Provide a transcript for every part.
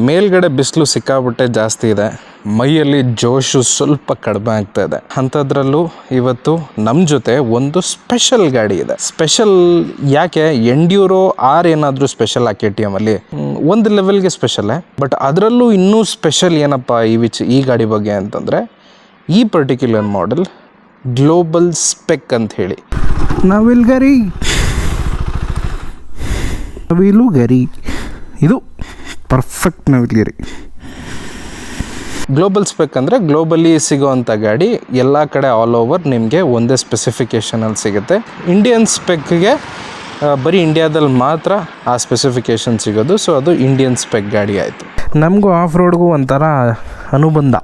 ಮೇಲ್ಗಡೆ ಬಿಸಿಲು ಸಿಕ್ಕಾಬಿಟ್ಟೆ ಜಾಸ್ತಿ ಇದೆ. ಮೈಯಲ್ಲಿ ಜೋಶು ಸ್ವಲ್ಪ ಕಡಿಮೆ ಆಗ್ತಾ ಇದೆ. ಅಂಥದ್ರಲ್ಲೂ ಇವತ್ತು ನಮ್ಮ ಜೊತೆ ಒಂದು ಸ್ಪೆಷಲ್ ಗಾಡಿ ಇದೆ. ಸ್ಪೆಷಲ್ ಯಾಕೆ ಎಂಡ್ಯೂರೋ ಆರ್ ಏನಾದರೂ ಸ್ಪೆಷಲ್ ಆ ಕೆ ಟಿ ಎಮಲ್ಲಿ ಒಂದು ಲೆವೆಲ್ಗೆ ಸ್ಪೆಷಲ್ಲೇ ಬಟ್ ಅದರಲ್ಲೂ ಇನ್ನೂ ಸ್ಪೆಷಲ್ ಏನಪ್ಪ ಈ ವಿಚ್, ಈ ಗಾಡಿ ಬಗ್ಗೆ ಅಂತಂದರೆ, ಈ ಪರ್ಟಿಕ್ಯುಲರ್ ಮಾಡೆಲ್ ಗ್ಲೋಬಲ್ ಸ್ಪೆಕ್ ಅಂತ ಹೇಳಿ. ನವಿಲ್ ಗರಿ. ನವಿಲು ಗರಿ. ಇದು ಪರ್ಫೆಕ್ಟ್ ನವಿಲ್ ಗರಿ ಗ್ಲೋಬಲ್ ಸ್ಪೆಕ್ ಅಂದರೆ ಗ್ಲೋಬಲಿ ಸಿಗೋವಂಥ ಗಾಡಿ ಎಲ್ಲ ಕಡೆ ಆಲ್ ಓವರ್ ನಿಮಗೆ ಒಂದೇ ಸ್ಪೆಸಿಫಿಕೇಷನಲ್ಲಿ ಸಿಗುತ್ತೆ. ಇಂಡಿಯನ್ ಸ್ಪೆಕ್ಗೆ ಬರೀ ಇಂಡಿಯಾದಲ್ಲಿ ಮಾತ್ರ ಆ ಸ್ಪೆಸಿಫಿಕೇಷನ್ ಸಿಗೋದು. ಸೊ ಅದು ಇಂಡಿಯನ್ ಸ್ಪೆಕ್ ಗಾಡಿ ಆಯಿತು. ನಮಗೂ ಆಫ್ ರೋಡ್ಗೂ ಒಂಥರ ಅನುಬಂಧ.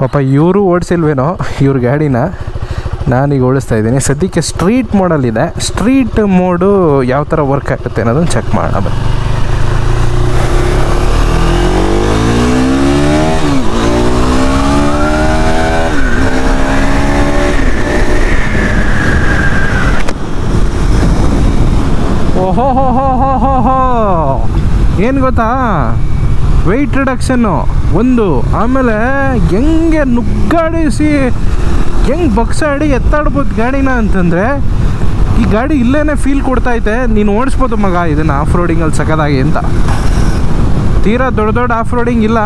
ಪಾಪ ಇವರು ಓಡಿಸಿಲ್ವೇನೋ ಇವ್ರ ಗಾಡಿನ ನಾನೀಗ ಓಡಿಸ್ತಾ ಇದ್ದೀನಿ. ಸದ್ಯಕ್ಕೆ ಸ್ಟ್ರೀಟ್ ಮೋಡಲ್ಲಿದೆ ಸ್ಟ್ರೀಟ್ ಮೋಡು ಯಾವ ಥರ ವರ್ಕ್ ಆಗುತ್ತೆ ಅನ್ನೋದನ್ನು ಚೆಕ್ ಮಾಡೋಣ ಓಹೋ ಹೋ ಹೋ ಹೋ ಹೋ ಹೋ. ಏನು ಗೊತ್ತಾ? ವೆಯ್ಟ್ ರಿಡಕ್ಷನ್ನು ಒಂದು, ಆಮೇಲೆ ಹೆಂಗೆ ನುಗ್ಗಾಡಿಸಿ, ಹೆಂಗೆ ಬಗ್ಸಾಡಿ ಎತ್ತಾಡ್ಬೋದು ಗಾಡಿನ ಅಂತಂದರೆ, ಈ ಗಾಡಿ ಇಲ್ಲೇ ಫೀಲ್ ಕೊಡ್ತೈತೆ ನೀನು ಓಡಿಸ್ಬೋದು ಮಗ ಇದನ್ನು ಆಫ್ ರೋಡಿಂಗಲ್ಲಿ ಸಕ್ಕದಾಗಿ ಅಂತ. ತೀರಾ ದೊಡ್ಡ ದೊಡ್ಡ ಆಫ್ ರೋಡಿಂಗ್ ಇಲ್ಲ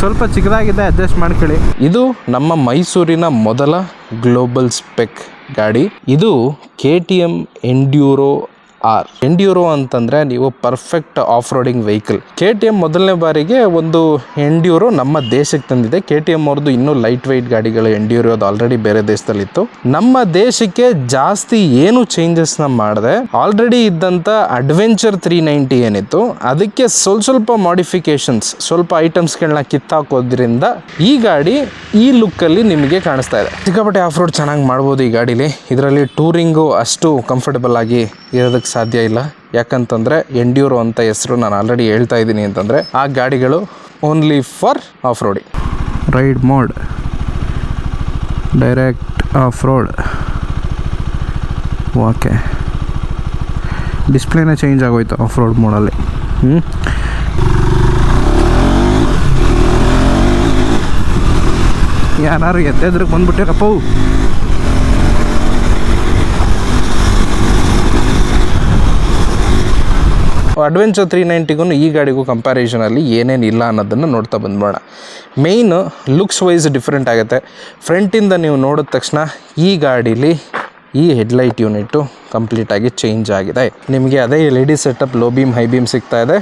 ಸ್ವಲ್ಪ ಚಿಕ್ಕದಾಗಿದೆ ಅಡ್ಜಸ್ಟ್ ಮಾಡ್ಕೊಳ್ಳಿ. ಇದು ನಮ್ಮ ಮೈಸೂರಿನ ಮೊದಲ ಗ್ಲೋಬಲ್ ಸ್ಪೆಕ್ ಗಾಡಿ. ಇದು K T M enduro R. Enduro ಅಂತಂದರೆ ನೀವು perfect off roading vehicle K T M ಮೊದಲನೇ ಬಾರಿಗೆ ಒಂದು ಎಂಡ್ಯೂರೋ ನಮ್ಮ ದೇಶಕ್ಕೆ ತಂದಿದೆ. ಕೆ ಟಿ ಎಂ ಅವ್ರದ್ದು ಇನ್ನೂ ಲೈಟ್ ವೆಯ್ಟ್ ಗಾಡಿಗಳು ಎಂಡ್ಯೂರೋ ಅದು ಆಲ್ರೆಡಿ ಬೇರೆ ದೇಶದಲ್ಲಿತ್ತು. ನಮ್ಮ ದೇಶಕ್ಕೆ ಜಾಸ್ತಿ ಏನು ಚೇಂಜಸ್ನ ಮಾಡಿದೆ. ಆಲ್ರೆಡಿ ಇದ್ದಂಥ ಅಡ್ವೆಂಚರ್ ತ್ರೀ ನೈಂಟಿ ಏನಿತ್ತು. ಅದಕ್ಕೆ ಸ್ವಲ್ಪ ಸ್ವಲ್ಪ ಮಾಡಿಫಿಕೇಶನ್ಸ್ ಸ್ವಲ್ಪ ಐಟಮ್ಸ್ಗಳನ್ನ ಕಿತ್ತಾಕೋದ್ರಿಂದ ಈ ಗಾಡಿ ಈ ಲುಕ್ಕಲ್ಲಿ ನಿಮಗೆ ಕಾಣಿಸ್ತಾ ಇದೆ. ಸಿಕ್ಕಾಪಟ್ಟೆ ಆಫ್ ರೋಡ್ ಚೆನ್ನಾಗಿ ಮಾಡ್ಬೋದು ಈ ಗಾಡೀಲಿ. ಇದರಲ್ಲಿ ಟೂರಿಂಗು ಅಷ್ಟು ಕಂಫರ್ಟಬಲ್ ಆಗಿ ಇರೋದಕ್ಕೆ ಸಾಧ್ಯ ಇಲ್ಲ. ಯಾಕಂತಂದರೆ ಎಂಡ್ಯೂರೋ ಅಂತ ಹೆಸರು ನಾನು ಆಲ್ರೆಡಿ ಹೇಳ್ತಾ ಇದ್ದೀನಿ ಅಂತಂದರೆ ಆ ಗಾಡಿಗಳು only for off roading ride mode direct off road okay ಡಿಸ್ಪ್ಲೇನೇ change ಆಗೋಯ್ತು ಆಫ್ ರೋಡ್ ಮೋಡಲ್ಲಿ ಹ್ಞೂ ಯಾರು ಎದ್ದೆದ್ರಿಗೆ ಬಂದ್ಬಿಟ್ಟಿರಪ್ಪ ಅಡ್ವೆಂಚರ್ ತ್ರೀ ನೈಂಟಿಗೂ ಈ ಗಾಡಿಗೂ ಕಂಪ್ಯಾರಿಸನಲ್ಲಿ ಏನೇನು ಇಲ್ಲ ಅನ್ನೋದನ್ನು ನೋಡ್ತಾ ಬಂದ್ಬೋಣ ಮೇಯ್ನು ಲುಕ್ಸ್ ವೈಸ್ ಡಿಫ್ರೆಂಟ್ ಆಗುತ್ತೆ ಫ್ರಂಟಿಂದ ನೀವು ನೋಡಿದ ತಕ್ಷಣ ಈ ಗಾಡೀಲಿ ಈ ಹೆಡ್ಲೈಟ್ ಯೂನಿಟ್ಟು ಕಂಪ್ಲೀಟಾಗಿ ಚೇಂಜ್ ಆಗಿದೆ. ನಿಮಗೆ ಅದೇ L E setup low beam high beam ಸಿಗ್ತಾ ಇದೆ.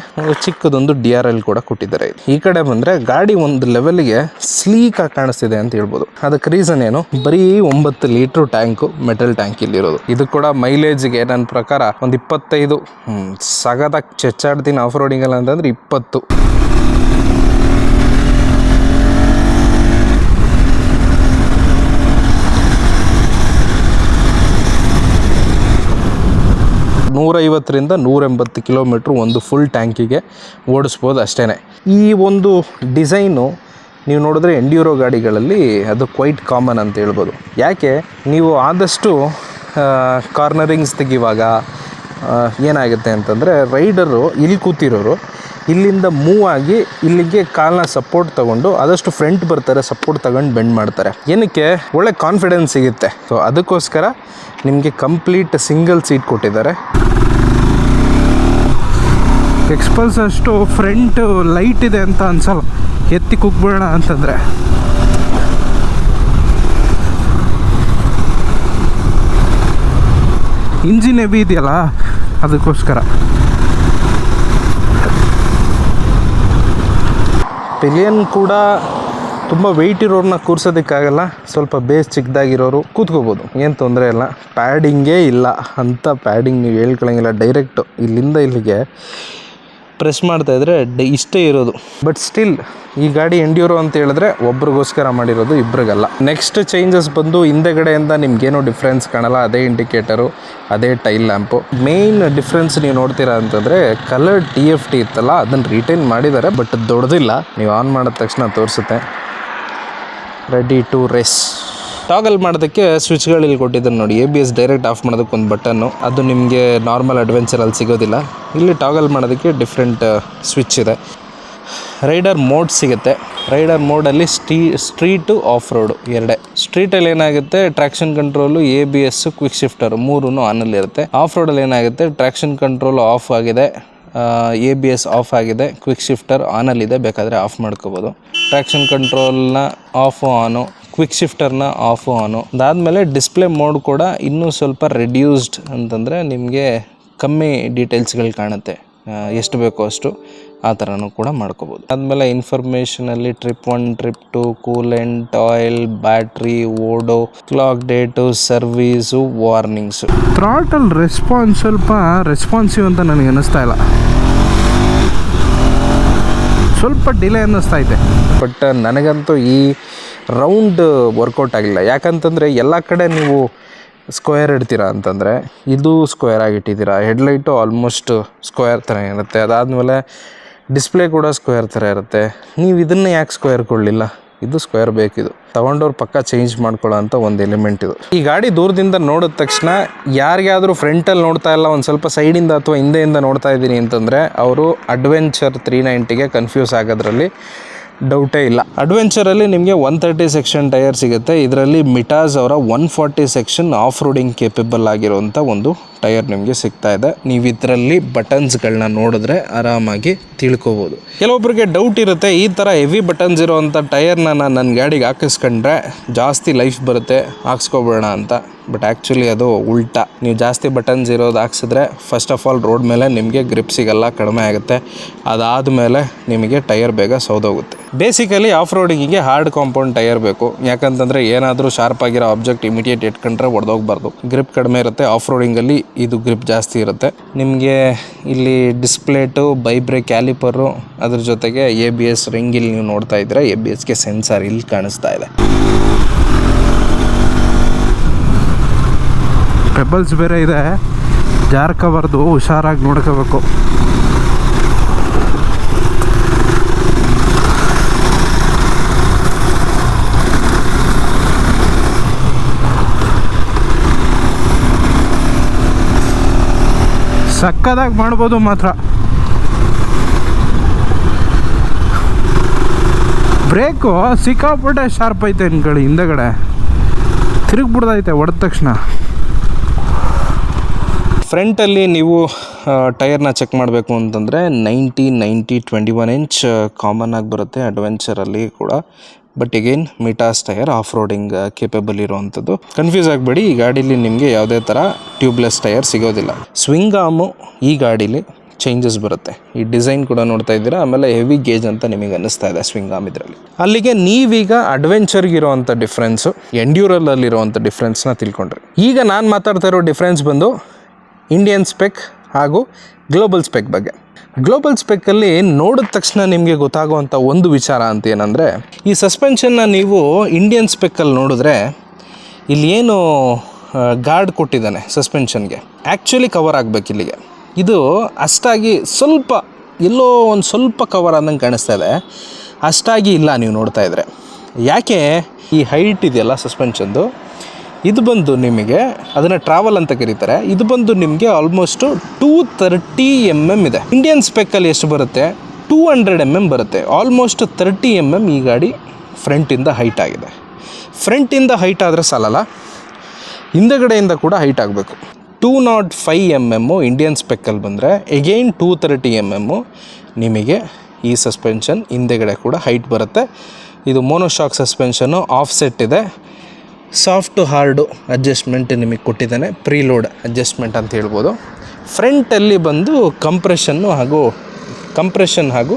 ಚಿಕ್ಕದೊಂದು ಡಿ ಆರ್ ಎಲ್ ಕೂಡ ಕೊಟ್ಟಿದ್ದಾರೆ. ಈ ಕಡೆ ಬಂದರೆ ಗಾಡಿ ಒಂದು ಲೆವೆಲ್ಗೆ ಸ್ಲೀಕ್ ಆಗಿ ಕಾಣಿಸ್ತಿದೆ ಅಂತ ಹೇಳ್ಬೋದು. ಅದಕ್ಕೆ ರೀಸನ್ ಏನು? ಬರೀ ಒಂಬತ್ತು ಲೀಟ್ರ್ ಟ್ಯಾಂಕು ಮೆಟಲ್ ಟ್ಯಾಂಕ್ ಇಲ್ಲಿರೋದು ಇದು ಕೂಡ ಮೈಲೇಜ್ಗೆ ನನ್ನ ಪ್ರಕಾರ ಒಂದು ಇಪ್ಪತ್ತೈದು ಸಗದಾಗಿ ಚೆಚ್ಚಾಡ್ತೀನಿ ಆಫ್ ರೋಡಿಂಗಲ್ಲ ಅಂತಂದ್ರೆ ಇಪ್ಪತ್ತು. ನೂರೈವತ್ತರಿಂದ ನೂರೆಂಬತ್ತು ಕಿಲೋಮೀಟ್ರ್ ಒಂದು ಫುಲ್ ಟ್ಯಾಂಕಿಗೆ ಓಡಿಸ್ಬೋದು ಅಷ್ಟೇ ಈ ಒಂದು ಡಿಸೈನು ನೀವು ನೋಡಿದ್ರೆ ಎಂಡ್ಯೂರೋ ಗಾಡಿಗಳಲ್ಲಿ ಅದು ಕ್ವೈಟ್ ಕಾಮನ್ ಅಂತ ಹೇಳ್ಬೋದು. ಯಾಕೆ? ನೀವು ಆದಷ್ಟು ಕಾರ್ನರಿಂಗ್ಸ್ ತೆಗಿವಾಗ ಏನಾಗುತ್ತೆ ಅಂತಂದರೆ ರೈಡರು ಇಲ್ಲಿ ಕೂತಿರೋರು ಇಲ್ಲಿಂದ ಮೂವ್ ಆಗಿ ಇಲ್ಲಿಗೆ ಕಾಲನ್ನ ಸಪೋರ್ಟ್ ತಗೊಂಡು ಆದಷ್ಟು ಫ್ರಂಟ್ ಬರ್ತಾರೆ ಸಪೋರ್ಟ್ ತಗೊಂಡು ಬೆಂಡ್ ಮಾಡ್ತಾರೆ. ಏನಕ್ಕೆ? ಒಳ್ಳೆ ಕಾನ್ಫಿಡೆನ್ಸ್ ಸಿಗುತ್ತೆ. ಸೊ ಅದಕ್ಕೋಸ್ಕರ ನಿಮಗೆ ಕಂಪ್ಲೀಟ್ ಸಿಂಗಲ್ ಸೀಟ್ ಕೊಟ್ಟಿದ್ದಾರೆ. ಎಕ್ಸ್ಪಲ್ಸ್ ಅಷ್ಟು ಫ್ರಂಟ್ ಲೈಟ್ ಇದೆ ಅಂತ ಅನ್ಸಲ್ಲ. ಎತ್ತಿ ಕುಗ್ಬಿಡೋಣ ಅಂತಂದರೆ. ಇಂಜಿನ್ ಹೆವಿ ಇದೆಯಲ್ಲ, ಅದಕ್ಕೋಸ್ಕರ. ಪಿಲಿಯನ್ ಕೂಡ ತುಂಬ ವೆಯ್ಟ್ ಇರೋರನ್ನ ಕೂರ್ಸೋದಕ್ಕಾಗಲ್ಲ, ಸ್ವಲ್ಪ ಬೇಸ್ ಚಿಕ್ಕದಾಗಿರೋರು ಕೂತ್ಕೋಬೋದು. ಏನು ತೊಂದರೆ ಇಲ್ಲ. ಪ್ಯಾಡಿಂಗೇ ಇಲ್ಲ. ಅಂಥ ಪ್ಯಾಡಿಂಗ್ ನೀವು ಹೇಳ್ಕೊಳಂಗಿಲ್ಲ ಡೈರೆಕ್ಟು ಇಲ್ಲಿಂದ ಇಲ್ಲಿಗೆ ಪ್ರೆಸ್ ಮಾಡ್ತಾ ಇದ್ರೆ ಡ ಇಷ್ಟೇ ಇರೋದು. ಬಟ್ ಸ್ಟಿಲ್ ಈ ಗಾಡಿ ಎಂಡ್ಯೂರೋ ಅಂತ ಹೇಳಿದ್ರೆ ಒಬ್ರಿಗೋಸ್ಕರ ಮಾಡಿರೋದು ಇಬ್ರಿಗಲ್ಲ. ನೆಕ್ಸ್ಟ್ ಚೇಂಜಸ್ ಬಂದು ಹಿಂದೆಗಡೆಯಿಂದ ನಿಮ್ಗೇನು ಡಿಫ್ರೆನ್ಸ್ ಕಾಣಲ್ಲ, ಅದೇ ಇಂಡಿಕೇಟರು ಅದೇ ಟೈಲ್ ಲ್ಯಾಂಪು ಮೇಯ್ನ್ ಡಿಫ್ರೆನ್ಸ್ ನೀವು ನೋಡ್ತೀರಾ ಅಂತಂದರೆ ಕಲರ್ ಟಿ ಎಫ್ ಟಿ ಇತ್ತಲ್ಲ, ಅದನ್ನು ರಿಟೈನ್ ಮಾಡಿದ್ದಾರೆ ಬಟ್ ದೊಡ್ಡದಿಲ್ಲ ನೀವು ಆನ್ ಮಾಡಿದ ತಕ್ಷಣ ತೋರಿಸುತ್ತೆ. ರೆಡಿ ಟು ರೇಸ್ ಟಾಗಲ್ ಮಾಡೋದಕ್ಕೆ ಸ್ವಿಚ್ಗಳು ಇಲ್ಲಿ ಕೊಟ್ಟಿದ್ದಾರೆ ನೋಡಿ. A B S direct off ಮಾಡೋದಕ್ಕೆ ಒಂದು ಬಟನ್ನು ಅದು ನಿಮಗೆ ನಾರ್ಮಲ್ ಅಡ್ವೆಂಚರಲ್ಲಿ ಸಿಗೋದಿಲ್ಲ. ಇಲ್ಲಿ ಟಾಗಲ್ ಮಾಡೋದಕ್ಕೆ ಡಿಫ್ರೆಂಟ್ ಸ್ವಿಚ್ ಇದೆ. ರೈಡರ್ ಮೋಡ್ ಸಿಗುತ್ತೆ. ರೈಡರ್ ಮೋಡಲ್ಲಿ ಸ್ಟೀ ಸ್ಟ್ರೀಟು ಆಫ್ ರೋಡು ಎರಡೇ. ಸ್ಟ್ರೀಟಲ್ಲಿ ಏನಾಗುತ್ತೆ? Traction control A B S quick shifter ಮೂರೂ ಆನಲ್ಲಿ ಇರುತ್ತೆ. ಆಫ್ ರೋಡಲ್ಲಿ ಏನಾಗುತ್ತೆ? ಟ್ರಾಕ್ಷನ್ ಕಂಟ್ರೋಲ್ ಆಫ್ ಆಗಿದೆ. ಎ ಬಿ ಎಸ್ ಆಫ್ ಆಗಿದೆ. ಕ್ವಿಕ್ ಶಿಫ್ಟರ್ ಆನಲ್ಲಿದೆ ಬೇಕಾದರೆ ಆಫ್ ಮಾಡ್ಕೋಬೋದು. ಟ್ರ್ಯಾಕ್ಷನ್ ಕಂಟ್ರೋಲ್ನ ಆಫು ಆನು ಕ್ವಿಕ್ ಶಿಫ್ಟರ್ನ ಆಫು ಆನು ಅದಾದಮೇಲೆ ಡಿಸ್ಪ್ಲೇ ಮೋಡ್ ಕೂಡ ಇನ್ನೂ ಸ್ವಲ್ಪ ರೆಡ್ಯೂಸ್ಡ್ ಅಂತಂದರೆ ನಿಮಗೆ ಕಮ್ಮಿ ಡೀಟೇಲ್ಸ್ಗಳು ಕಾಣುತ್ತೆ. ಎಷ್ಟು ಬೇಕೋ ಅಷ್ಟು ಆ ಥರನೂ ಕೂಡ ಮಾಡ್ಕೋಬೋದು. ಆದಮೇಲೆ ಇನ್ಫಾರ್ಮೇಷನಲ್ಲಿ trip one trip two coolant oil battery odo clock date service warnings throttle response ಸ್ವಲ್ಪ ರೆಸ್ಪಾನ್ಸಿವ್ ಅಂತ ನನಗೆ ಅನ್ನಿಸ್ತಾ ಇಲ್ಲ. ಸ್ವಲ್ಪ ಡಿಲೇ ಅನ್ನಿಸ್ತಾ ಇದೆ. ಬಟ್ ನನಗಂತೂ ಈ ರೌಂಡ್ ವರ್ಕೌಟ್ ಆಗಲಿಲ್ಲ ಯಾಕಂತಂದರೆ ಎಲ್ಲ ಕಡೆ ನೀವು ಸ್ಕ್ವೇರ್ ಇಡ್ತೀರಾ ಅಂತಂದರೆ ಇದು ಸ್ಕ್ವೇರ್ ಆಗಿಟ್ಟಿದ್ದೀರಾ. ಹೆಡ್ಲೈಟು ಆಲ್ಮೋಸ್ಟ್ ಸ್ಕ್ವೇರ್ ಥರ ಇರುತ್ತೆ. ಅದಾದಮೇಲೆ ಡಿಸ್ಪ್ಲೇ ಕೂಡ ಸ್ಕ್ವೇರ್ ಥರ ಇರುತ್ತೆ. ನೀವು ಇದನ್ನು ಯಾಕೆ ಸ್ಕ್ವೇರ್ ಕೊಡಲಿಲ್ಲ? ಇದು ಸ್ಕ್ವೇರ್ ಬೇಕಿದು. ತಗೊಂಡವ್ರು ಪಕ್ಕ ಚೇಂಜ್ ಮಾಡ್ಕೊಳ್ಳೋ ಅಂತ ಒಂದು ಎಲಿಮೆಂಟ್ ಇದು. ಈ ಗಾಡಿ ದೂರದಿಂದ ನೋಡಿದ ತಕ್ಷಣ ಯಾರಿಗಾದರೂ ಫ್ರಂಟಲ್ಲಿ ನೋಡ್ತಾ ಇಲ್ಲ, ಒಂದು ಸ್ವಲ್ಪ ಸೈಡಿಂದ ಅಥವಾ ಹಿಂದೆಯಿಂದ ನೋಡ್ತಾ ಇದ್ದೀನಿ ಅಂತಂದರೆ, ಅವರು ಅಡ್ವೆಂಚರ್ ತ್ರೀ ನೈಂಟಿಗೆ ಕನ್ಫ್ಯೂಸ್ ಆಗೋದ್ರಲ್ಲಿ ಡೌಟೇ ಇಲ್ಲ. ಅಡ್ವೆಂಚರಲ್ಲಿ ನಿಮಗೆ ಒನ್ ತರ್ಟಿ ಸೆಕ್ಷನ್ ಟೈರ್ ಸಿಗುತ್ತೆ. ಇದರಲ್ಲಿ ಮಿಟಾಸ್ ಅವರ one forty section off roading capable ಆಗಿರುವಂಥ ಒಂದು ಟೈರ್ ನಿಮಗೆ ಸಿಗ್ತಾ ಇದೆ. ನೀವು ಇದರಲ್ಲಿ ಬಟನ್ಸ್ಗಳನ್ನ ನೋಡಿದ್ರೆ ಆರಾಮಾಗಿ ತಿಳ್ಕೊಬೋದು. ಕೆಲವೊಬ್ಬರಿಗೆ ಡೌಟ್ ಇರುತ್ತೆ, ಈ ಥರ ಹೆವಿ ಬಟನ್ಸ್ ಇರೋವಂಥ ಟೈರ್ನ ನಾನು ನನ್ನ ಗಾಡಿಗೆ ಹಾಕಿಸ್ಕೊಂಡ್ರೆ ಜಾಸ್ತಿ ಲೈಫ್ ಬರುತ್ತೆ ಹಾಕ್ಸ್ಕೊಬೋಣ ಅಂತ. ಬಟ್ ಆ್ಯಕ್ಚುಲಿ ಅದು ಉಲ್ಟಾ. ನೀವು ಜಾಸ್ತಿ ಬಟನ್ಸ್ ಇರೋದು ಹಾಕ್ಸಿದ್ರೆ ಫಸ್ಟ್ ಆಫ್ ಆಲ್ ರೋಡ್ ಮೇಲೆ ನಿಮಗೆ ಗ್ರಿಪ್ ಸಿಗಲ್ಲ, ಕಡಿಮೆ ಆಗುತ್ತೆ. ಅದಾದ ಮೇಲೆ ನಿಮಗೆ ಟೈರ್ ಬೇಗ ಸೌದೋಗುತ್ತೆ. ಬೇಸಿಕಲಿ ಆಫ್ ರೋಡಿಂಗಿಗೆ ಹಾರ್ಡ್ ಕಾಂಪೌಂಡ್ ಟೈರ್ ಬೇಕು. ಯಾಕಂತಂದರೆ ಏನಾದರೂ ಶಾರ್ಪ್ ಆಗಿರೋ ಆಬ್ಜೆಕ್ಟ್ ಇಮಿಡಿಯೇಟ್ ಇಟ್ಕೊಂಡ್ರೆ ಒಡೆದೋಗ್ಬಾರ್ದು. ಗ್ರಿಪ್ ಕಡಿಮೆ ಇರುತ್ತೆ ಆಫ್ ರೋಡಿಂಗಲ್ಲಿ ಇದು ಗ್ರಿಪ್ ಜಾಸ್ತಿ ಇರುತ್ತೆ. ನಿಮಗೆ ಇಲ್ಲಿ ಡಿಸ್ಪ್ಲೇಟು ಬೈಬ್ರೆ ಕ್ಯಾಲಿಪರು ಅದ್ರ ಜೊತೆಗೆ ಎ ಬಿ ಎಸ್ ರಿಂಗ್ ಇಲ್ಲಿ ನೀವು ನೋಡ್ತಾ ಇದ್ರೆ ಎ ಬಿ ಎಸ್ಗೆ ಸೆನ್ಸಾರ್ ಇಲ್ಲಿ ಕಾಣಿಸ್ತಾ ಇದೆ. ಪೆಬಲ್ಸ್ ಬೇರೆ ಇದೆ. ಜಾರ್ಕೋಬಾರ್ದು ಹುಷಾರಾಗಿ ನೋಡ್ಕೋಬೇಕು. ಸಕ್ಕದಾಗಿ ಮಾಡ್ಬೋದು ಮಾತ್ರ. ಬ್ರೇಕು ಸಿಕ್ಕಾಪಟ್ಟೆ ಶಾರ್ಪ್ ಐತೆ ಅನ್ಕೊಳ್ಳಿ ಹಿಂದೆಗಡೆ. ತಿರುಗ್ಬಿಡ್ದೈತೆ ಹೊಡೆದ ತಕ್ಷಣ. ಫ್ರಂಟಲ್ಲಿ ನೀವು ಟೈರ್ನ ಚೆಕ್ ಮಾಡಬೇಕು ಅಂತಂದರೆ ninety ninety twenty one inch common ಆಗಿ ಬರುತ್ತೆ, ಅಡ್ವೆಂಚರಲ್ಲಿ ಕೂಡ. But again Mitas tyre off roading capable ಇರುವಂಥದ್ದು. ಕನ್ಫ್ಯೂಸ್ ಆಗಬೇಡಿ, ಈ ಗಾಡೀಲಿ ನಿಮಗೆ ಯಾವುದೇ ಥರ ಟ್ಯೂಬ್ಲೆಸ್ ಟೈರ್ ಸಿಗೋದಿಲ್ಲ. ಸ್ವಿಂಗ್ ಆಮು ಈ ಗಾಡೀಲಿ ಚೇಂಜಸ್ ಬರುತ್ತೆ. ಈ ಡಿಸೈನ್ ಕೂಡ ನೋಡ್ತಾ ಇದ್ದೀರಾ, ಆಮೇಲೆ ಹೆವಿ ಗೇಜ್ ಅಂತ ನಿಮಗೆ ಅನ್ನಿಸ್ತಾ ಇದೆ ಸ್ವಿಂಗ್ ಆಮ್ ಇದರಲ್ಲಿ. ಅಲ್ಲಿಗೆ ನೀವೀಗ ಅಡ್ವೆಂಚರ್ಗೆ ಇರುವಂಥ ಡಿಫ್ರೆನ್ಸು ಎಂಡ್ಯೂರಲ್ಲಲ್ಲಿರುವಂಥ ಡಿಫ್ರೆನ್ಸ್ನ ತಿಳ್ಕೊಂಡ್ರಿ. ಈಗ ನಾನು ಮಾತಾಡ್ತಾ ಇರೋ ಡಿಫ್ರೆನ್ಸ್ ಬಂದು ಇಂಡಿಯನ್ ಸ್ಪೆಕ್ ಹಾಗೂ ಗ್ಲೋಬಲ್ ಸ್ಪೆಕ್ ಬಗ್ಗೆ. ಗ್ಲೋಬಲ್ ಸ್ಪೆಕ್ಕಲ್ಲಿ ನೋಡಿದ ತಕ್ಷಣ ನಿಮಗೆ ಗೊತ್ತಾಗುವಂಥ ಒಂದು ವಿಚಾರ ಅಂತ ಏನಂದರೆ, ಈ ಸಸ್ಪೆನ್ಷನ್ನ ನೀವು ಇಂಡಿಯನ್ ಸ್ಪೆಕ್ಕಲ್ಲಿ ನೋಡಿದ್ರೆ ಇಲ್ಲಿ ಏನು ಗಾರ್ಡ್ ಕೊಟ್ಟಿದ್ದಾನೆ ಸಸ್ಪೆನ್ಷನ್ಗೆ ಆ್ಯಕ್ಚುಲಿ ಕವರ್ ಆಗಬೇಕು ಇಲ್ಲಿಗೆ. ಇದು ಅಷ್ಟಾಗಿ ಸ್ವಲ್ಪ, ಎಲ್ಲೋ ಒಂದು ಸ್ವಲ್ಪ ಕವರ್ ಆದಂಗೆ ಕಾಣಿಸ್ತಾ ಇದೆ. ಅಷ್ಟಾಗಿ ಇಲ್ಲ ನೀವು ನೋಡ್ತಾ ಇದ್ರೆ. ಯಾಕೆ ಈ ಹೈಟ್ ಇದೆಯಲ್ಲ ಸಸ್ಪೆನ್ಷನ್ದು ಇದು ಬಂದು ನಿಮಗೆ ಅದನ್ನು ಟ್ರಾವೆಲ್ ಅಂತ ಕರೀತಾರೆ. ಇದು ಬಂದು ನಿಮಗೆ almost two thirty M M ಇದೆ. ಇಂಡಿಯನ್ ಸ್ಪೆಕ್ಕಲ್ಲಿ ಎಷ್ಟು ಬರುತ್ತೆ? ಟೂ ಹಂಡ್ರೆಡ್ ಎಂ ಎಂ ಬರುತ್ತೆ. ಆಲ್ಮೋಸ್ಟ್ ತರ್ಟಿ ಎಂ ಎಂ ಈ ಗಾಡಿ ಫ್ರಂಟಿಂದ ಹೈಟ್ ಆಗಿದೆ. ಫ್ರಂಟಿಂದ ಹೈಟ್ ಆದರೆ ಸಾಲಲ್ಲ. ಹಿಂದೆಗಡೆಯಿಂದ ಕೂಡ ಹೈಟ್ ಆಗಬೇಕು. Two not five M M Indian ಸ್ಪೆಕ್ಕಲ್ಲಿ ಬಂದರೆ again two thirty M M ನಿಮಗೆ ಈ ಸಸ್ಪೆನ್ಷನ್ ಹಿಂದೆಗಡೆ ಕೂಡ ಹೈಟ್ ಬರುತ್ತೆ. ಇದು ಮೋನೋಶಾಕ್ ಸಸ್ಪೆನ್ಷನ್ನು ಆಫ್ ಸೆಟ್ ಇದೆ. ಸಾಫ್ಟ್ ಟು ಹಾರ್ಡು ಅಡ್ಜಸ್ಟ್ಮೆಂಟ್ ನಿಮಗೆ ಕೊಟ್ಟಿದ್ದಾನೆ, ಪ್ರೀಲೋಡ್ ಅಡ್ಜಸ್ಟ್ಮೆಂಟ್ ಅಂತ ಹೇಳ್ಬೋದು. ಫ್ರಂಟಲ್ಲಿ ಬಂದು ಕಂಪ್ರೆಷನ್ನು ಹಾಗೂ ಕಂಪ್ರೆಷನ್ ಹಾಗೂ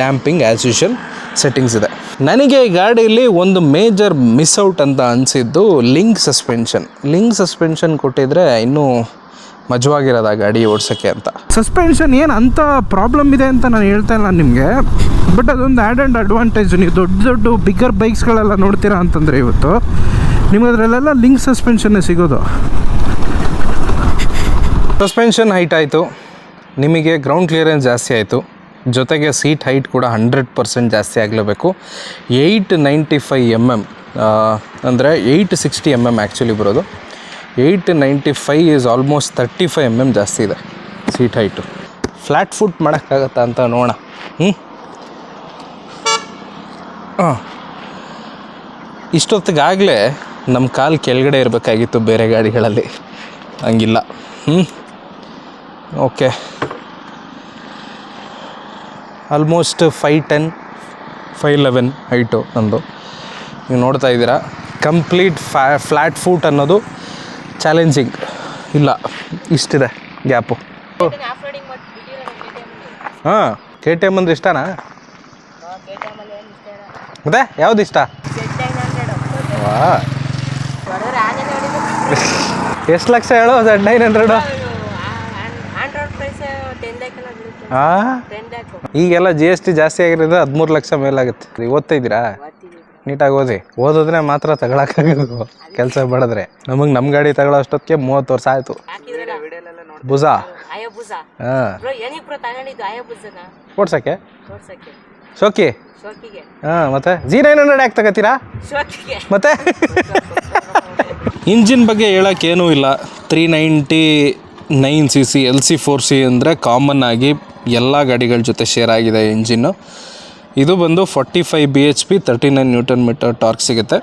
ಡ್ಯಾಂಪಿಂಗ್ ಆ್ಯಸ್ ಯೂಶಲ್ ಸೆಟ್ಟಿಂಗ್ಸ್ ಇದೆ. ನನಗೆ ಈ ಗಾಡಿಯಲ್ಲಿ ಒಂದು ಮೇಜರ್ ಮಿಸ್ ಔಟ್ ಅಂತ ಅನಿಸಿದ್ದು ಲಿಂಕ್ ಸಸ್ಪೆನ್ಷನ್ ಲಿಂಕ್ ಸಸ್ಪೆನ್ಷನ್ ಕೊಟ್ಟಿದ್ರೆ ಇನ್ನೂ ಮಜವಾಗಿರೋದು ಆ ಗಾಡಿ ಓಡಿಸೋಕ್ಕೆ ಅಂತ. ಸಸ್ಪೆನ್ಷನ್ ಏನು ಅಂಥ ಪ್ರಾಬ್ಲಮ್ ಇದೆ ಅಂತ ನಾನು ಹೇಳ್ತಾ ಇಲ್ಲ ನಿಮಗೆ ಬಟ್ ಅದೊಂದು ಆ್ಯಡ್ ಆ್ಯಂಡ್ ಅಡ್ವಾಂಟೇಜ್ ನೀವು ದೊಡ್ಡ ದೊಡ್ಡ ಬಿಗ್ಗರ್ ಬೈಕ್ಸ್ಗಳೆಲ್ಲ ನೋಡ್ತೀರಾ ಅಂತಂದರೆ ಇವತ್ತು ನಿಮಗೆ ಅದರಲ್ಲೆಲ್ಲ ಲಿಂಕ್ ಸಸ್ಪೆನ್ಷನ್ನೇ ಸಿಗೋದು. ಸಸ್ಪೆನ್ಷನ್ ಹೈಟ್ ಆಯಿತು. ನಿಮಗೆ ಗ್ರೌಂಡ್ ಕ್ಲಿಯರೆನ್ಸ್ ಜಾಸ್ತಿ ಆಯಿತು. ಜೊತೆಗೆ ಸೀಟ್ ಹೈಟ್ ಕೂಡ ಹಂಡ್ರೆಡ್ ಪರ್ಸೆಂಟ್ ಜಾಸ್ತಿ ಆಗಲೇಬೇಕು. Eight ninety five M M ಅಂದರೆ eight sixty M M actually ಬರೋದು. Eight ninety five is almost thirty five M M ಜಾಸ್ತಿ ಇದೆ ಸೀಟ್ ಹೈಟು. ಫ್ಲ್ಯಾಟ್ ಫುಟ್ ಮಾಡೋಕ್ಕಾಗತ್ತಾ ಅಂತ ನೋಡೋಣ. ಹ್ಞೂ ಹಾಂ. ಇಷ್ಟೊತ್ತಿಗಾಗಲೇ ನಮ್ಮ ಕಾಲು ಕೆಳಗಡೆ ಇರಬೇಕಾಗಿತ್ತು ಬೇರೆ ಗಾಡಿಗಳಲ್ಲಿ. ಹಂಗಿಲ್ಲ. ಹ್ಞೂ okay. Almost five ten five eleven height ನಂದು. ನೀವು ನೋಡ್ತಾ ಇದ್ದೀರಾ? ಕಂಪ್ಲೀಟ್ ಫ್ಯಾ ಫ್ಲ್ಯಾಟ್ ಫೂಟ್ ಅನ್ನೋದು ಚಾಲೆಂಜಿಂಗ್. ಇಲ್ಲ ಇಷ್ಟಿದೆ ಗ್ಯಾಪು. ಹಾಂ ಕೆ ಟಿ ಎಂ ಅಂದ್ರೆ ಇಷ್ಟನಾ? ಮತ್ತೆ? ಯಾವ್ದು ಇಷ್ಟ? ವಾ ಎಷ್ಟು ಲಕ್ಷ ಹೇಳು? ನೈನ್ ಹಂಡ್ರೆಡ್ ಈಗೆಲ್ಲ ಜಿ ಎಸ್ ಟಿ ಜಾಸ್ತಿ ಆಗಿರೋದು ಹದಿಮೂರು ಲಕ್ಷ ಮೇಲಾಗುತ್ತೆ. ಓದ್ತಾ ಇದ್ದೀರಾ ನೀಟಾಗಿ ಓದಿ. ಓದಿದ್ರೆ ಮಾತ್ರ ತಗೊಳಕ್ಕಾಗೋದು. ಕೆಲಸ ಮಾಡಿದ್ರೆ. ನಮಗೆ ನಮ್ಮ ಗಾಡಿ ತಗೊಳ್ಳೋ ಅಷ್ಟೊತ್ತಿಗೆ ಮೂವತ್ತು ವರ್ಷ ಆಯಿತು. ಬುಝಾ ಭುಜ. ಹಾಂ. ಓಡ್ಸಕ್ಕೆ. ಶೋಕಿ? ಹಾ ಹಾಂ ಮತ್ತೆ? ಜಿ ನೈನ್ ಹಂಡ್ರೆಡ್ ಯಾಕೆ ತಗೋತೀರಾ? ಮತ್ತೆ? ಇಂಜಿನ್ ಬಗ್ಗೆ ಹೇಳೋಕ್ಕೇನೂ ಇಲ್ಲ. Three ninety nine C C L C four C ಅಂದರೆ ಕಾಮನ್ ಆಗಿ ಎಲ್ಲ ಗಾಡಿಗಳ ಜೊತೆ ಶೇರ್ ಆಗಿದೆ ಇಂಜಿನ್ನು ಇದು ಬಂದು forty five B H P thirty nine newton metre torque ಸಿಗುತ್ತೆ.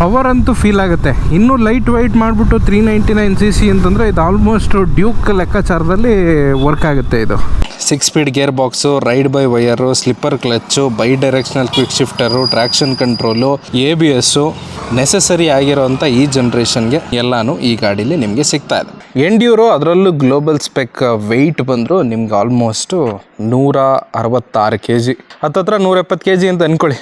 ಪವರ್ ಅಂತೂ ಫೀಲ್ ಆಗುತ್ತೆ. ಇನ್ನೂ ಲೈಟ್ ವೈಟ್ ಮಾಡಿಬಿಟ್ಟು three ninety nine C C ಅಂತಂದರೆ ಇದು ಆಲ್ಮೋಸ್ಟ್ ಡ್ಯೂಕ್ ಲೆಕ್ಕಾಚಾರದಲ್ಲಿ ವರ್ಕ್ ಆಗುತ್ತೆ ಇದು. Six speed gear box ride by wire slipper clutch bidirectional quick shifter traction control A B S necessary ಆಗಿರೋಂಥ ಈ ಜನ್ರೇಷನ್ಗೆ ಎಲ್ಲನೂ ಈ ಗಾಡೀಲಿ ನಿಮಗೆ ಸಿಗ್ತಾ ಇದೆ. ಎಂಡ್ಯೂರೋ ಅದರಲ್ಲೂ ಗ್ಲೋಬಲ್ ಸ್ಪೆಕ್ ವೆಯ್ಟ್ ಬಂದರೂ ನಿಮ್ಗೆ ಆಲ್ಮೋಸ್ಟು ನೂರ ಅರವತ್ತಾರು ಕೆ ಜಿ ಹತ್ತತ್ರ ನೂರ ಎಪ್ಪತ್ತು ಕೆ ಜಿ ಅಂತ ಅಂದ್ಕೊಳ್ಳಿ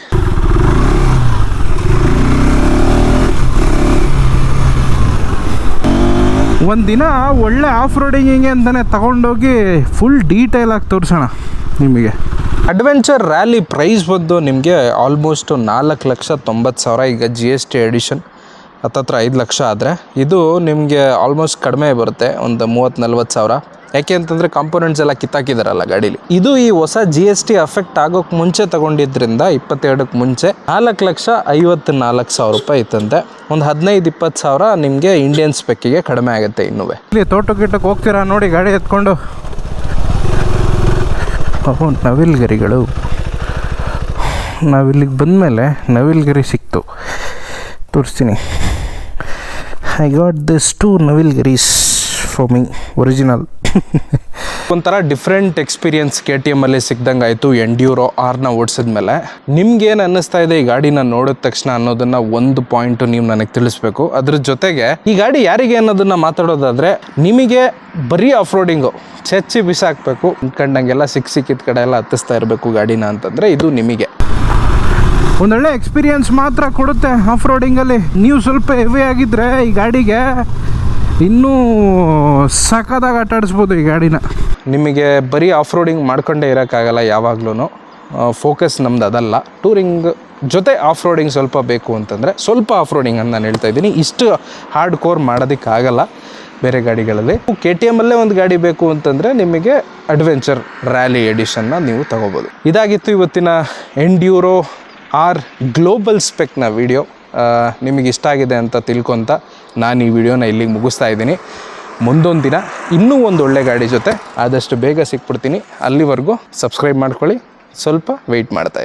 ಒಂದು ದಿನ ಒಳ್ಳೆ ಆಫ್ ರೋಡಿಂಗಿಗೆ ಅಂತಲೇ ತಗೊಂಡೋಗಿ ಫುಲ್ ಡೀಟೇಲ್ ಆಗಿ ತೋರಿಸೋಣ ನಿಮಗೆ. ಅಡ್ವೆಂಚರ್ ರ್ಯಾಲಿ ಪ್ರೈಸ್ ಬಂದು ನಿಮಗೆ ಆಲ್ಮೋಸ್ಟ್ ನಾಲ್ಕು ಲಕ್ಷ ತೊಂಬತ್ತು ಸಾವಿರ ಈಗ ಜಿ ಎಸ್ ಟಿ ಎಡಿಷನ್ ಹತ್ತತ್ರ ಐದು ಲಕ್ಷ ಆದರೆ ಇದು ನಿಮಗೆ ಆಲ್ಮೋಸ್ಟ್ ಕಡಿಮೆ ಬರುತ್ತೆ, ಒಂದು ಮೂವತ್ತು ನಲ್ವತ್ತು ಸಾವಿರ. ಯಾಕೆ ಅಂತಂದರೆ ಕಾಂಪೋನೆಂಟ್ಸ್ ಎಲ್ಲ ಕಿತ್ತಾಕಿದಾರಲ್ಲ ಗಾಡೀಲಿ. ಇದು ಈ ಹೊಸ ಜಿ ಎಸ್ ಟಿ ಅಫೆಕ್ಟ್ ಆಗೋಕ್ಕೆ ಮುಂಚೆ ತಗೊಂಡಿದ್ರಿಂದ ಇಪ್ಪತ್ತೆರಡಕ್ಕೆ ಮುಂಚೆ ನಾಲ್ಕು ಲಕ್ಷ ಐವತ್ತು ನಾಲ್ಕು ಸಾವಿರ ರೂಪಾಯಿ ಇತ್ತಂತೆ. ಒಂದು ಹದಿನೈದು ಇಪ್ಪತ್ತು ಸಾವಿರ ನಿಮಗೆ ಇಂಡಿಯನ್ ಸ್ಪೆಕ್ಕಿಗೆ ಕಡಿಮೆ ಆಗುತ್ತೆ ಇನ್ನೂ ಇಲ್ಲಿ ತೋಟ ಗಿಟ್ಟಕ್ಕೆ ಹೋಗ್ತೀರಾ ನೋಡಿ, ಗಾಡಿ ಎತ್ಕೊಂಡು. ಓಹೋ, ನವಿಲ್ಗರಿಗಳು. ನಾವಿಲ್ಲಿಗೆ ಬಂದಮೇಲೆ ನವಿಲ್ಗರಿ ಸಿಕ್ತು ತೋರಿಸ್ತೀನಿ. ಐ ಗಾಟ್ ದಿಸ್ ಟು ನವಿಲ್ಗರೀಸ್ ಫಾರ್ ಮೀ ಒರಿಜಿನಲ್ ಒಂಥರ ಡಿಫ್ರೆಂಟ್ ಎಕ್ಸ್ಪೀರಿಯನ್ಸ್ ಕೆ ಟಿ ಎಮ್ಮಲ್ಲಿ ಸಿಕ್ದಂಗೆ ಆಯಿತು ಎಂಡ್ಯೂರೋ ಆರ್ನ ಓಡಿಸಿದ್ಮೇಲೆ ನಿಮ್ಗೇನು ಅನ್ನಿಸ್ತಾ ಇದೆ ಈ ಗಾಡಿನ ನೋಡಿದ ತಕ್ಷಣ ಅನ್ನೋದನ್ನ ಒಂದು ಪಾಯಿಂಟ್ ನೀವು ನನಗೆ ತಿಳಿಸ್ಬೇಕು. ಅದ್ರ ಜೊತೆಗೆ ಈ ಗಾಡಿ ಯಾರಿಗೆ ಅನ್ನೋದನ್ನ ಮಾತಾಡೋದಾದ್ರೆ ನಿಮಗೆ ಬರೀ ಆಫ್ ರೋಡಿಂಗು ಚೆಚ್ಚಿ ಬಿಸಾಕ್ಬೇಕು. ಅಂದ್ಕೊಂಡಂಗೆಲ್ಲ ಸಿಕ್ ಸಿಕ್ಕಿದ ಕಡೆ ಎಲ್ಲ ಹತ್ತಿಸ್ತಾ ಇರಬೇಕು ಗಾಡಿನ ಅಂತಂದ್ರೆ ಇದು ನಿಮಗೆ. ಒಂದೊಳ್ಳೆ ಎಕ್ಸ್ಪೀರಿಯನ್ಸ್ ಮಾತ್ರ ಕೊಡುತ್ತೆ ಆಫ್ ರೋಡಿಂಗಲ್ಲಿ ನೀವು ಸ್ವಲ್ಪ ಹೆವಿ ಆಗಿದ್ದರೆ ಈ ಗಾಡಿಗೆ ಇನ್ನೂ ಸಖತ್ತಾಗಿ ಆಟಾಡಿಸ್ಬೋದು ಈ ಗಾಡಿನ. ನಿಮಗೆ ಬರೀ ಆಫ್ ರೋಡಿಂಗ್ ಮಾಡ್ಕೊಂಡೇ ಇರೋಕ್ಕಾಗಲ್ಲ ಯಾವಾಗ್ಲೂ ಫೋಕಸ್ ನಮ್ದು ಅದಲ್ಲ. ಟೂರಿಂಗ್ ಜೊತೆ ಆಫ್ ರೋಡಿಂಗ್ ಸ್ವಲ್ಪ ಬೇಕು ಅಂತಂದರೆ ಸ್ವಲ್ಪ ಆಫ್ ರೋಡಿಂಗ್ ಅಂತ ನಾನು ಹೇಳ್ತಾ ಇದ್ದೀನಿ. ಇಷ್ಟು ಹಾರ್ಡ್ ಕೋರ್ ಮಾಡೋದಕ್ಕಾಗಲ್ಲ ಬೇರೆ ಗಾಡಿಗಳಲ್ಲಿ. ಕೆ ಟಿ ಎಮ್ಮಲ್ಲೇ ಒಂದು ಗಾಡಿ ಬೇಕು ಅಂತಂದರೆ ನಿಮಗೆ ಅಡ್ವೆಂಚರ್ ರ್ಯಾಲಿ ಎಡಿಷನ್ನ ನೀವು ತಗೋಬೋದು. ಇದಾಗಿತ್ತು ಇವತ್ತಿನ ಎಂಡ್ಯೂರೋ ಆರ್ ಗ್ಲೋಬಲ್ ಸ್ಪೆಕ್ನ ವಿಡಿಯೋ ನಿಮಗೆ ಇಷ್ಟ ಆಗಿದೆ ಅಂತ ತಿಳ್ಕೊತ ನಾನು ಈ ವಿಡಿಯೋನ ಇಲ್ಲಿಗೆ ಮುಗಿಸ್ತಾ ಇದ್ದೀನಿ. ಮುಂದೊಂದು ದಿನ ಇನ್ನೂ ಒಂದು ಒಳ್ಳೆ ಗಾಡಿ ಜೊತೆ ಆದಷ್ಟು ಬೇಗ ಸಿಕ್ಬಿಡ್ತೀನಿ. ಅಲ್ಲಿವರೆಗೂ ಸಬ್ಸ್ಕ್ರೈಬ್ ಮಾಡ್ಕೊಳ್ಳಿ. ಸ್ವಲ್ಪ ವೆಯ್ಟ್ ಮಾಡ್ತಾ ಇರಿ.